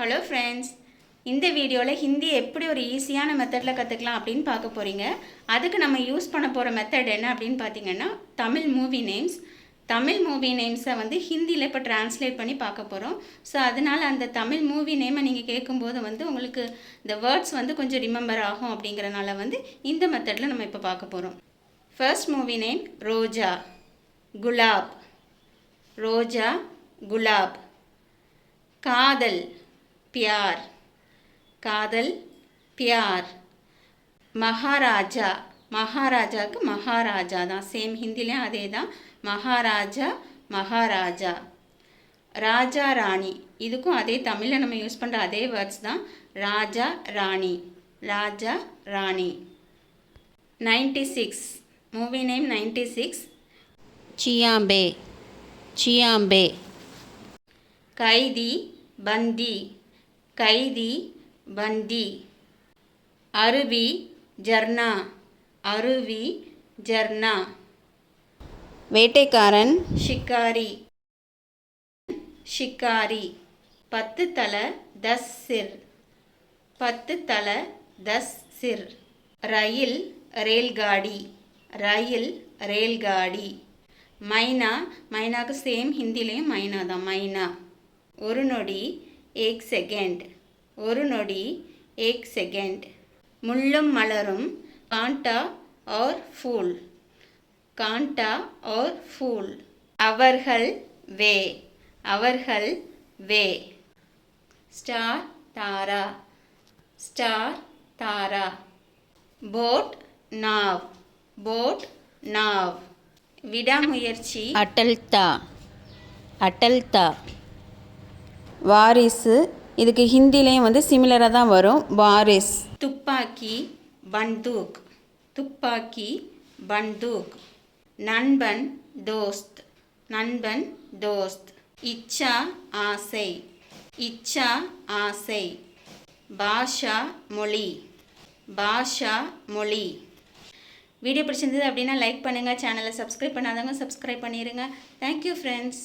Hello friends இந்த வீடியோவில் ஹிந்தி எப்படி ஒரு ஈஸியான மெத்தடில் கற்றுக்கலாம் அப்படின்னு பார்க்க போகிறீங்க அதுக்கு நம்ம யூஸ் பண்ண போகிற மெத்தட் என்ன அப்படின்னு பார்த்தீங்கன்னா Tamil movie names Tamil movie நேம்ஸை வந்து ஹிந்தியில் இப்போ டிரான்ஸ்லேட் பண்ணி பார்க்க போகிறோம் ஸோ அதனால் அந்த தமிழ் மூவி நேமை நீங்கள் கேட்கும்போது வந்து உங்களுக்கு இந்த வேர்ட்ஸ் வந்து கொஞ்சம் ரிமெம்பர் ஆகும் அப்படிங்கிறனால வந்து இந்த மெத்தடில் நம்ம இப்போ பார்க்க போகிறோம் first movie name Roja gulab Roja gulab காதல். பியார். காதல் பியார். மகாராஜா மகாராஜாவுக்கு மகாராஜா தான். சேம் ஹிந்திலையும் அதே தான் மகாராஜா மகாராஜா. ராஜா ராணி. இதுக்கும் அதே தமிழில் நம்ம யூஸ் பண்ணுற அதே வேர்ட்ஸ் தான். Raja Rani. Raja Rani. Ninety six movie name ninety six Chhiyanve. Chhiyanve. கைதி பந்தி. கைதி பந்தி அருவி ஜர்னா. அருவி ஜர்னா. வேட்டைக்காரன் ஷிக்காரி. ஷிக்காரி. பத்து தலை தஸ் சிர் பத்து தலை தஸ் சிர் ரயில் ரேல்காடி. ரயில் ரேல்காடி. மைனா மைனாக்கு சேம் ஹிந்திலையும் மைனா தான் மைனா. ஒரு நொடி ஏக் செகண்ட். ஒரு நொடி ஏக் செகண்ட். முள்ளும் மலரும் காண்டா ஆர் ஃபூல். காண்டா ஆர் ஃபூல். அவர்கள் வே. அவர்கள் வே. ஸ்டார் தாரா. ஸ்டார் தாரா. போட் நாவ். போட் நாவ். விடாமுயற்சி. அட்டல்தா அட்டல்தா வாரிசு இதுக்கு ஹிந்திலையும் வந்து சிமிலராக தான் வரும். வாரிஸ். துப்பாக்கி பந்தூக் துப்பாக்கி பந்தூக் நண்பன் தோஸ்த். நண்பன் தோஸ்த். இச்சா ஆசை. இச்சா ஆசை. பாஷா மொழி. பாஷா மொழி. வீடியோ பிடிச்சிருந்தது அப்படின்னா லைக் பண்ணுங்கள் சேனலை சப்ஸ்கிரைப் பண்ணாதவங்க சப்ஸ்கிரைப் பண்ணிடுங்க தேங்க்யூ ஃப்ரெண்ட்ஸ்